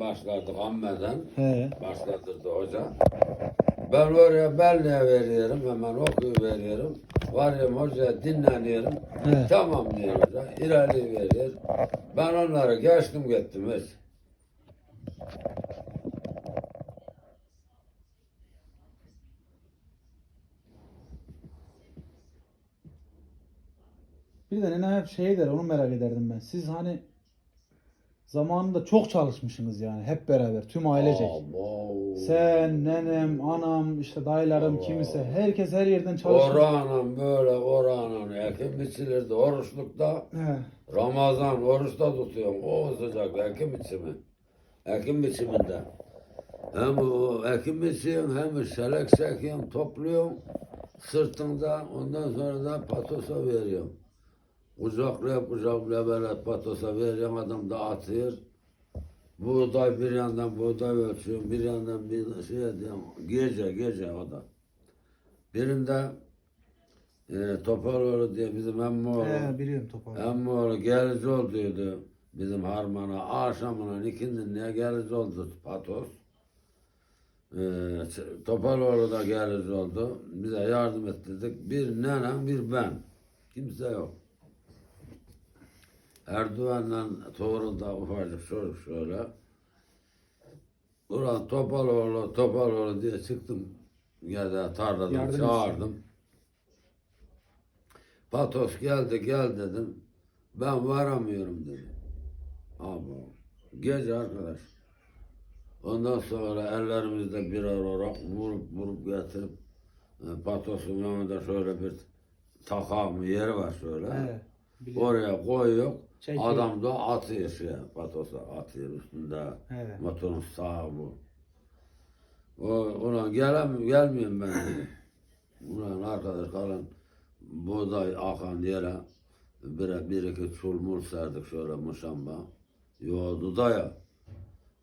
Başladık ammeden. He. Başlatırdı hoca. Ben oraya belleğe veriyorum, hemen okuyuveriyorum. Varıyorum hocaya dinleniyorum. Evet. Tamam diyor hoca, ilerleyi veriyor. Ben onları geçtim gittim hiç. Bir de nene hep şey der onu merak ederdim ben. Siz hani zamanında çok çalışmışsınız yani hep beraber tüm ailecek. Abo. Sen, nenem, anam, işte dayılarım Allah. kimse herkes her yerden çalışmış. Oranın böyle oranın ekim biçilirdi oruçlukta. He. Ramazan oruçta tutuyorum. O sıcak ekim biçimi. Ekim biçiminde. Hem o ekim biçiyorsun hem şelek çekiyorsun, topluyorsun. Sırtında ondan sonra da patosa veriyorum. Kucaklaya kucaklaya böyle patosa veriyorum adam da atıyor. Buğday bir yandan buğday ölçüyorum, bir yandan bir şey ediyorum. Gece gece o da. Birinde e, Topaloğlu diye bizim emmoğlu. He biliyorum toparlı. Emmoğlu gelici olduydu bizim harmana. Akşamına ikindinliğe gelici oldu patos. Ç- Topaloğlu da gelici oldu. Bize yardım ettirdik. Bir nenem bir ben. Kimse yok. Erdoğan'la Tuğrul'da ufacık çocuk şöyle. Ulan Topaloğlu, Topaloğlu diye çıktım. Ya da tarladan Yardım çağırdım. Patos geldi gel dedim. Ben varamıyorum dedi. Abi gece arkadaş. Ondan sonra ellerimizde birer olarak vurup vurup getirip e, Patos'un yanında şöyle bir takam yeri var şöyle. He. biliyorum. Oraya koyuyor. Çekiyor. Adam da atıyor şey, patosa atıyor üstünde. Evet. Motorun sağı bu. O, ulan gelem, gelmiyorum ben dedi. Ulan arkadaş kalan buğday akan yere bir, bir iki çulmur serdik şöyle muşamba. Yoğdu da ya.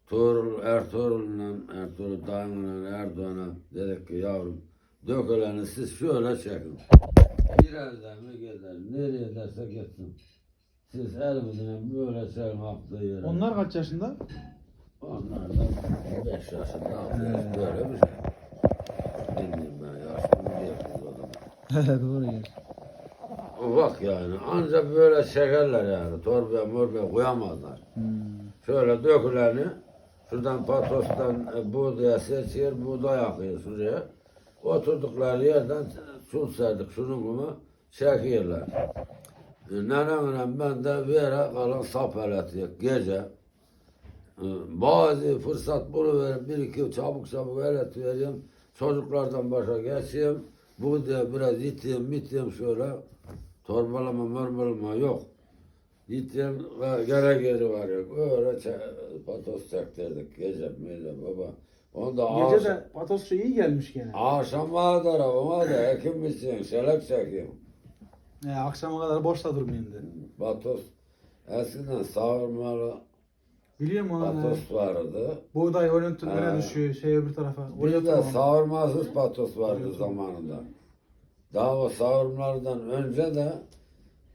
Tuğrul, Ertuğrul'la, Ertuğrul dayımla Erdoğan'a dedik ki yavrum döküleni siz şöyle çekin. Birazdan mı gider, nereye derse gitsin. Siz elimizden böyle aktığı yere. Onlar kaç yaşında? Onlar da 5 yaşında He. böyle bir şey. Bilmiyorum ben yaşlı diyorsunuz o zaman. Doğru yer. Ufak yani ancak böyle çekerler yani torbaya morbaya koyamazlar. Hmm. Şöyle döküleni şuradan patostan e, buğdaya seçiyor, buğday akıyor şuraya. Oturdukları yerden çul serdik şunun gibi çekiyorlar. E, Nenemle ben de vere kalan sap eletiyor gece. E, Bazı fırsat buluverip bir iki çabuk çabuk elet veriyorum. Çocuklardan başa geçeyim. Buğdaya biraz iteyim miteyim şöyle. Torbalama morbalama yok. Gittim ve gene geri var yok. Öyle patos çektirdik gece meyze baba. Onda Gece akşam, de patosçu iyi gelmiş gene. akşam vardır ona da ekim biçiyorum, şelek çekiyorum. He, akşama kadar boşta durmayayım dedi. Patos eskiden savurmalı Biliyorum onu. he. patos vardı. Buğday He. öne düşüyor şey öbür tarafa. Oraya Bir de tamam. savurmasız patos vardı zamanında. Daha o savurmalardan önce de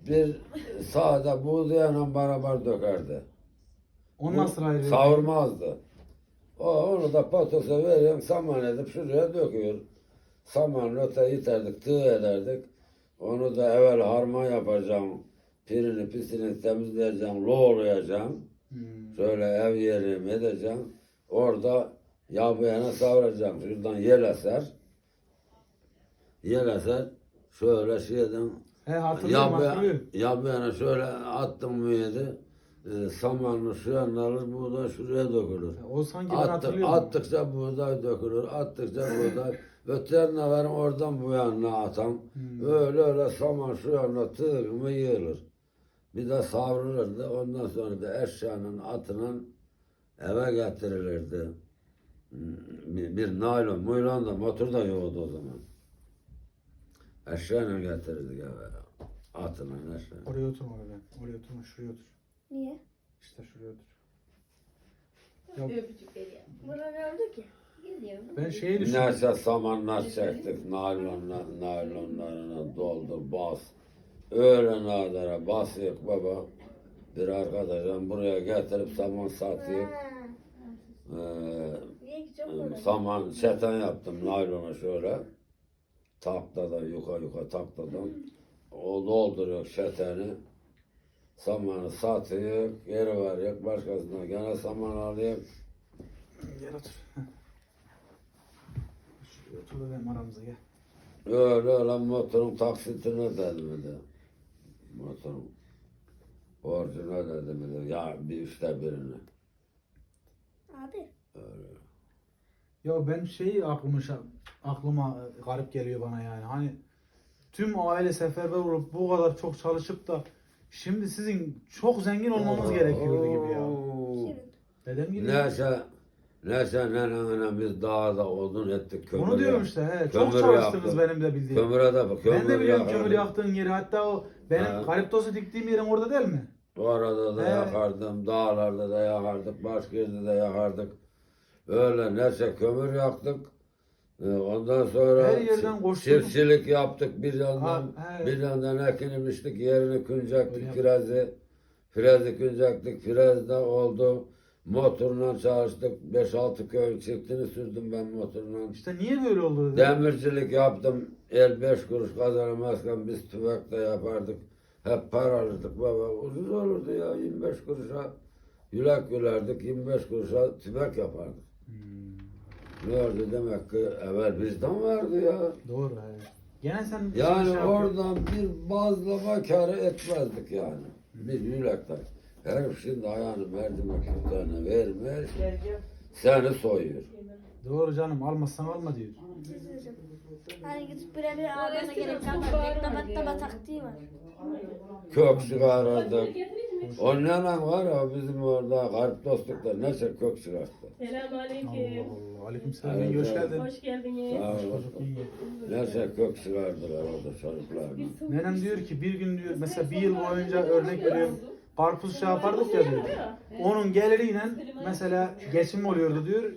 bir sağda buğdayla beraber dökerdi. Onu nasıl ayırıyor? Savurmazdı. O, onu da patosa veriyorum, saman edip şuraya döküyor. Saman öte iterdik, tığ ederdik. Onu da evvel harman yapacağım. Pirini pisini temizleyeceğim, loğlayacağım. Hmm. Şöyle ev yerim edeceğim. Orada yabıyana savuracağım. Şuradan yel eser. Yel eser. Şöyle şeyden He hatırlıyorum Yabıya, hatırlıyorum. yabıyana şöyle attım mıydı? E, samanlı şu yan alır, buğday şuraya dökülür. O sanki ben Attı, hatırlıyorum. attıkça buğday dökülür, attıkça buğday. Yanına verin oradan bu yanına atam. Hmm. Öyle öyle saman şu yanına tığ mı yığılır. Bir de savrulurdu. Ondan sonra da eşyanın atının eve getirilirdi. Hmm, Bir, bir naylon, muylon da motor da yoktu o zaman. Eşyayla getirirdik eve. Atının eşya. Oraya oturma ben. Oraya oturma şuraya otur. Niye? İşte şuraya otur. Öpücük veriyor. Buna ne oldu ki? Geliyorum. Ben şeyi düşündüm. Neyse samanlar çektik, naylonlar, naylonlarına doldur, bas. Öyle nadara basıyor baba. Bir arkadaşım buraya getirip saman satıyor. saman çeten yaptım naylona şöyle. Taktadan yuka yuka taktadan. O dolduruyor çeteni. Samanı satıyor, geri veriyor, başkasına gene saman alıyor. Gel otur. Da benim aramıza gel. Öyle öyle motorun taksitini ödedim de. Motorun borcunu ödedim de. Ya bir üçte birini. Abi. Ya ben şeyi aklıma, şa- aklıma e, garip geliyor bana yani. Hani tüm aile seferber olup bu kadar çok çalışıp da şimdi sizin çok zengin olmanız gerekiyordu gibi ya. Dedem gibi. Neyse, neyse nenene biz dağda odun ettik kömür Onu diyorum işte. He, çok kömür çalıştınız yaktık. benim de bildiğim. Kömüre de bak. ben de biliyorum yakardık. kömür yaktığın yeri. Hatta o benim Ha. kaliptosu diktiğim yerin orada değil mi? Bu arada da He. yakardım, dağlarda da yakardık, başka yerde de yakardık. Öyle neyse kömür yaktık. Ee, Ondan sonra Her yerden koşturduk. çiftçilik yaptık bir yandan. Ha, he. bir yandan ekin biçtik, yerini yap- firezi. Firezi küncektik, firez de oldu. Motorla çalıştık. 5-6 köyün çiftini sürdüm ben motorla. İşte niye böyle oldu? dedi. Demircilik yaptım. El beş kuruş kazanamazken biz tüfek de yapardık. Hep para alırdık baba. Ucuz olurdu ya 25 kuruşa. Yülek gülerdik 25 kuruşa tüfek yapardık. Hmm, Ne oldu demek ki evvel bizden vardı ya. doğru. He. Gene sen Yani şey yapıyorsun. oradan bir bazlama karı etmezdik yani. Bir yülekten. Herif şimdi ayağını merdiven kütlerine vermiş. Seni soyuyor. Doğru canım almazsan alma diyor. Hani gidip birebir ağabeyine gerek kalmadı. Reklamatta taktiği var. Kök çıkarırdık. O nenem var ya bizim orada garip dostlukta neyse kök çıkarttı. Selamünaleyküm. Allah Allah. Aleyküm selam. Evet, Hoş geldin. Hoş geldiniz. Sağ ol. Çocuk yenge. Neyse kök çıkardılar orada çocuklar. Nenem diyor ki bir gün diyor mesela bir yıl boyunca örnek veriyorum karpuz şey yapardık ya diyor. Onun geliriyle mesela geçim oluyordu diyor.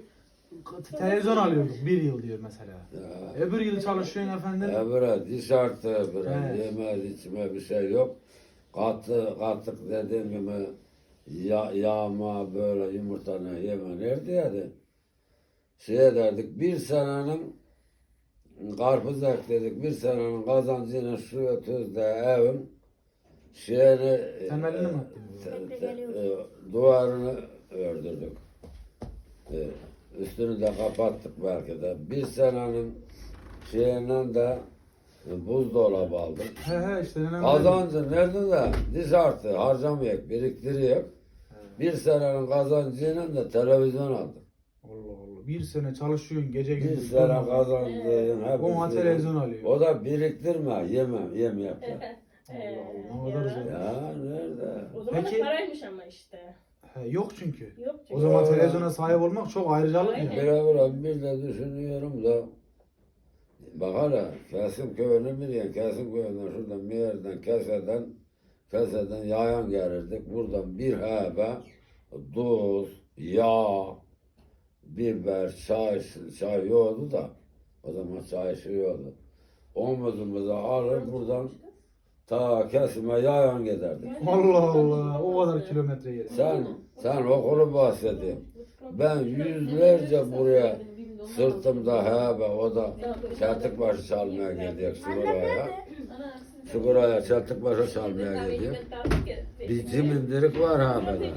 Televizyon alıyorduk bir yıl diyor mesela. Ya. Öbür yıl çalışıyorsun efendim. Öbüre diş arttı öbüre. Evet. Yemez içme bir şey yok. Katı, katık dediğim gibi ya, yağma böyle yumurta ne yeme nerede yani? Şey ederdik bir senenin karpuz ekledik bir senenin kazancını şu tuzda evin şeyini Temelini mi e, attın? te- te- e, duvarını ördürdük. E, üstünü de kapattık belki de. Bir senenin şeyinden de e, buzdolabı aldık. He he işte nenem. Kazancı nerede de diş artı harcamayak, biriktiriyor. Bir senenin kazancıyla da televizyon aldık. Allah Allah. Bir sene çalışıyorsun gece Bir gündüz. sene kazancıyla hepsini- televizyon alıyor. O da biriktirme, yeme, yem yap. Allah, ne kadar zor. Ya nerede? O zaman Peki- da paraymış ama işte. He, yok çünkü. Yok çünkü. O zaman televizyona sahip olmak çok ayrıcalık ya. Bire bire bir de düşünüyorum da bak hala Kasım köyünü biliyorsun. Kasım köyünden şuradan bir yerden keseden keseden yayan gelirdik. Buradan bir hebe tuz, yağ, biber, çay, çay yoktu da o zaman çay yoktu. Omuzumuza alır buradan ta kesime yayan giderdik. Allah Allah. O kadar kilometre yeri. Sen, sen okulu bahsedeyim. Ben yüzlerce buraya sırtımda hebe o da çeltik başı çalmaya gidiyor Sigura'ya. Sigura'ya çeltik başı çalmaya gidiyor. Bir cimindirik var habede.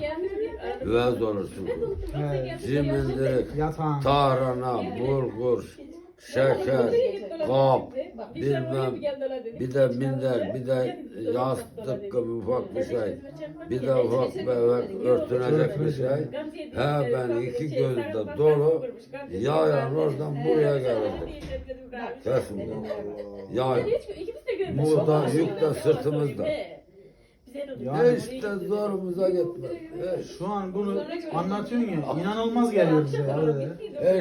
Güvez olur çünkü. He. Cimindirik, Yatağın. tarhana, bulgur, şeker, kap, bilmem, bir de minder, bir de yastık gibi ufak bir şey. Bir de ufak bir evet, örtünecek bir şey. He ben iki gözde dolu yayan oradan buraya gelirdik. Kesin. Yay. Burada yük de sırtımızda. Yani- Hiç de zorumuza gitmez. Hiç. Şu an bunu anlatıyorsun ya inanılmaz geliyor bize ya. öyle.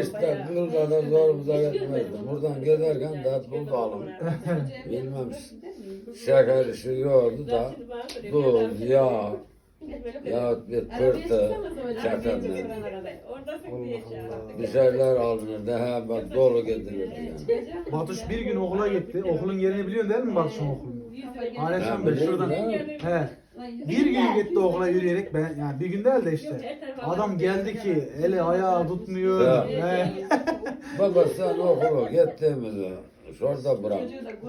Hiç de burada da zorumuza gitmezdi. Buradan giderken de hep buldalım. Bilmem şeker işi yoktu da tuz, yağ, yahut bir pırtı, çatanlar. Bir şeyler alınırdı. He bak dolu getirirdi yani. Batuş bir gün okula gitti. Okulun yerini biliyorsun değil mi Batuş'un okulunu? Alexan Bey şuradan. He. Bir gün gitti okula yürüyerek ben yani bir gün değil de işte. Adam geldi ki eli ayağı tutmuyor. Ya. He. Baba sen okula gittiğimizde şurada bırak.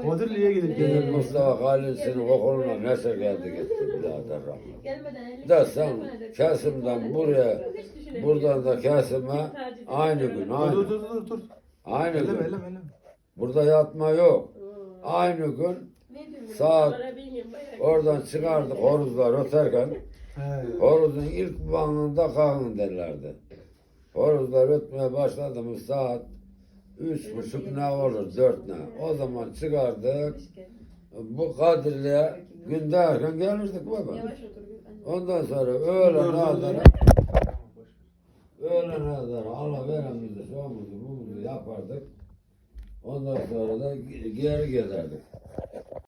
Kodirli'ye gidip Bizim geliyor. Mustafa Halil'sin okuluna nasıl geldi gitti birader rahmet. Da sen Kasım'dan buraya, buradan da Kasım'a aynı gün, Dur aynı, dur dur dur. dur. aynı Eleme gün. eleme eleme. Burada yatma yok. Aynı gün saat oradan çıkardık horuzlar öterken He. horuzun ilk banında kalkın derlerdi. Horuzlar ötmeye başladı mı saat üç buçuk ne olur dört ne. O zaman çıkardık bu Kadirli'ye günde erken gelirdik baba. Ondan sonra öğlen kadar öğlen kadar Allah veremizi soğumuzu bumuzu yapardık. Ondan sonra da geri giderdik.